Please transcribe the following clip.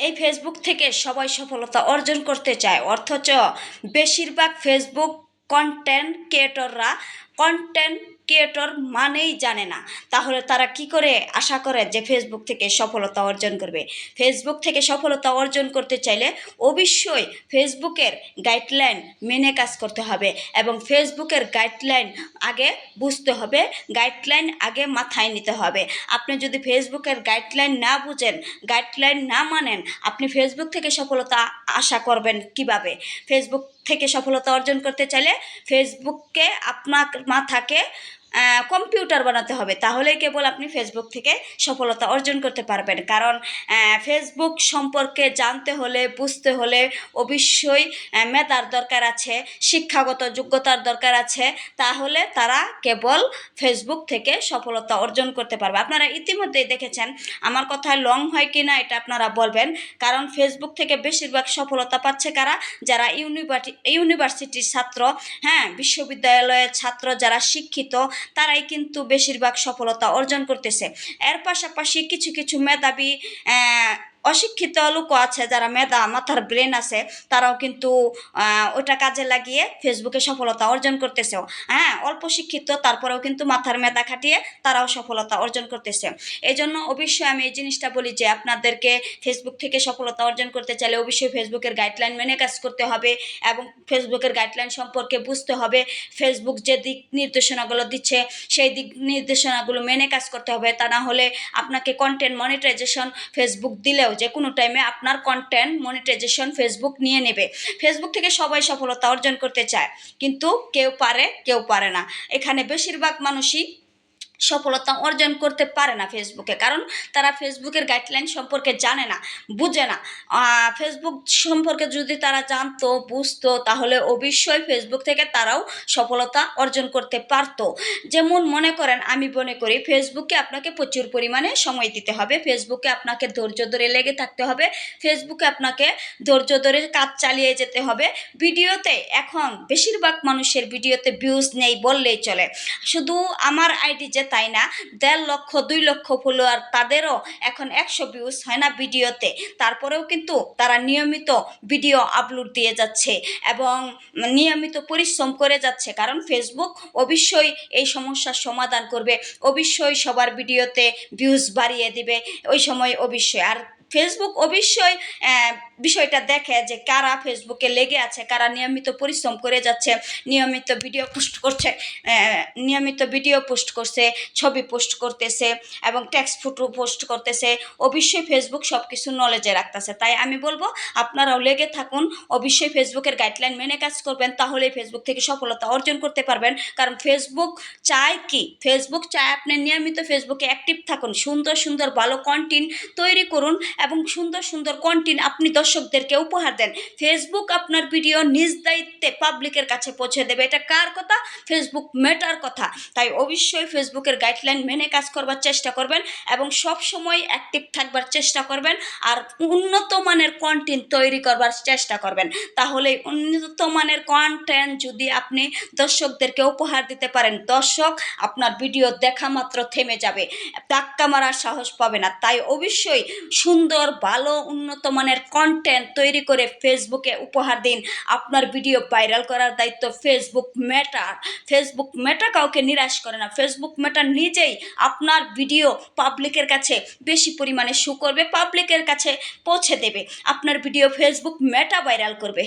এই ফেসবুক থেকে সবাই সফলতা অর্জন করতে চায়। অথচ বেশিরভাগ ফেসবুক কন্টেন্ট ক্রিয়েটররা কন্টেন্ট ক্রিয়েটর মানেই জানে না। তাহলে তারা কি করে আশা করে যে ফেসবুক থেকে সফলতা অর্জন করবে? ফেসবুক থেকে সফলতা অর্জন করতে চাইলে অবশ্যই ফেসবুকের গাইডলাইন মেনে কাজ করতে হবে এবং ফেসবুকের গাইডলাইন আগে বুঝতে হবে গাইডলাইন আগে মাথায় নিতে হবে। আপনি যদি ফেসবুকের গাইডলাইন না বুঝেন গাইডলাইন না মানেন, আপনি ফেসবুক থেকে সফলতা আশা করবেন কীভাবে? ফেসবুক থেকে সফলতা অর্জন করতে চাইলে ফেসবুককে আপনার মাথাকে আহ, কম্পিউটার বানাতে হবে। তাহলেই কেবল আপনি ফেসবুক থেকে সফলতা অর্জন করতে পারবেন। কারণ ফেসবুক সম্পর্কে জানতে হলে, বুঝতে হলে অবশ্যই মেধার দরকার আছে, শিক্ষাগত যোগ্যতার দরকার আছে। তাহলে তারা কেবল ফেসবুক থেকে সফলতা অর্জন করতে পারবে। আপনারা ইতিমধ্যেই দেখেছেন, আমার কথা লং হয় কি না এটা আপনারা বলবেন। কারণ ফেসবুক থেকে বেশিরভাগ সফলতা পাচ্ছে কারা? যারা ইউনিভার্সি ইউনিভার্সিটির ছাত্র হ্যাঁ বিশ্ববিদ্যালয়ের ছাত্র, যারা শিক্ষিত তারাই কিন্তু বেশিরভাগ সফলতা অর্জন করতেছে। এর পাশাপাশি কিছু কিছু মেধাবী অশিক্ষিত লোকও আছে, যারা মেধা, মাথার ব্রেন আছে, তারাও কিন্তু ওটা কাজে লাগিয়ে ফেসবুকে সফলতা অর্জন করতেছে। হ্যাঁ অল্প শিক্ষিত, তারপরেও কিন্তু মাথার মেধা খাটিয়ে তারাও সফলতা অর্জন করতেছে। এই জন্য অবশ্যই আমি এই জিনিসটা বলি যে, আপনাদেরকে ফেসবুক থেকে সফলতা অর্জন করতে চাইলে অবশ্যই ফেসবুকের গাইডলাইন মেনে কাজ করতে হবে এবং ফেসবুকের গাইডলাইন সম্পর্কে বুঝতে হবে। ফেসবুক যে দিক নির্দেশনাগুলো দিচ্ছে, সেই দিক নির্দেশনাগুলো মেনে কাজ করতে হবে। তা না হলে আপনাকে কন্টেন্ট মনিটাইজেশন ফেসবুক দিলেও যে কোনো টাইমে আপনার কন্টেন্ট মনিটাইজেশন ফেসবুক নিয়ে নেবে। ফেসবুক থেকে সবাই সফলতা অর্জন করতে চায়, কিন্তু কেউ পারে কেউ পারে না। এখানে বেশিরভাগ মানুষই সফলতা অর্জন করতে পারে না ফেসবুকে কারণ তারা ফেসবুকের গাইডলাইন সম্পর্কে জানে না, বুঝে না। ফেসবুক সম্পর্কে যদি তারা জানতো, বুঝতো, তাহলে অবশ্যই ফেসবুক থেকে তারাও সফলতা অর্জন করতে পারতো। যেমন মনে করেন, আমি মনে করি ফেসবুকে আপনাকে প্রচুর পরিমাণে সময় দিতে হবে। ফেসবুকে আপনাকে ধৈর্য ধরে লেগে থাকতে হবে। ফেসবুকে আপনাকে ধৈর্য ধরে কাজ চালিয়ে যেতে হবে। ভিডিওতে এখন বেশিরভাগ মানুষের ভিডিওতে ভিউজ নেই বললেই চলে। শুধু আমার আইডি যে তাই না? দেড় লক্ষ, দুই লক্ষ ফলোয়ার তাদেরও এখন একশো ভিউজ হয় না ভিডিওতে। তারপরেও কিন্তু তারা নিয়মিত ভিডিও আপলোড দিয়ে যাচ্ছে এবং নিয়মিত পরিশ্রম করে যাচ্ছে। কারণ ফেসবুক অবশ্যই এই সমস্যার সমাধান করবে। অবশ্যই সবার ভিডিওতে ভিউজ বাড়িয়ে দিবে। ওই সময় অবশ্যই। আর ফেসবুক অবশ্যই বিষয়টা দেখে যে কারা ফেসবুকে লেগে আছে, কারা নিয়মিত পরিশ্রম করে যাচ্ছে, নিয়মিত ভিডিও পোস্ট করছে নিয়মিত ভিডিও পোস্ট করছে, ছবি পোস্ট করতেছে এবং টেক্সট ফটো পোস্ট করতেছে, অবশ্যই ফেসবুক সব কিছু নলেজে রাখতেছে। তাই আমি বলব, আপনারাও লেগে থাকুন, অবশ্যই ফেসবুকের গাইডলাইন মেনে কাজ করবেন তাহলে ফেসবুক থেকে সফলতা অর্জন করতে পারবেন। কারণ ফেসবুক চায় কি? ফেসবুক চায় আপনি নিয়মিত ফেসবুকে অ্যাক্টিভ থাকুন, সুন্দর সুন্দর ভালো কন্টেন্ট তৈরি করুন এবং সুন্দর সুন্দর কন্টেন্ট আপনি দর্শকদেরকে উপহার দেন। ফেসবুক আপনার ভিডিও নিজ দায়িত্বে পাবলিকের কাছে পৌঁছে দেবে। এটা কার কথা? ফেসবুক মেটার কথা। তাই অবশ্যই ফেসবুকের গাইডলাইন মেনে কাজ করবার চেষ্টা করবেন এবং সব সময় অ্যাক্টিভ থাকবার চেষ্টা করবেন আর উন্নত মানের কন্টেন্ট তৈরি করবার চেষ্টা করবেন। তাহলে উন্নত মানের কন্টেন্ট যদি আপনি দর্শকদেরকে উপহার দিতে পারেন, দর্শক আপনার ভিডিও দেখা মাত্র থেমে যাবে। ধাক্কা মারার সাহস পাবে না। তাই অবশ্যই সুন্দর, ভালো, উন্নত মানের কন্টেন্ট তৈরি করে ফেসবুকে উপহার দিন। আপনার ভিডিও ভাইরাল করার দায়িত্ব ফেসবুক মেটার ফেসবুক মেটা কাউকে নিরাশ করে না। ফেসবুক মেটা নিজেই আপনার ভিডিও পাবলিকের কাছে বেশি পরিমাণে শু করবে পাবলিকের কাছে পৌঁছে দেবে। আপনার ভিডিও ফেসবুক মেটা ভাইরাল করবে।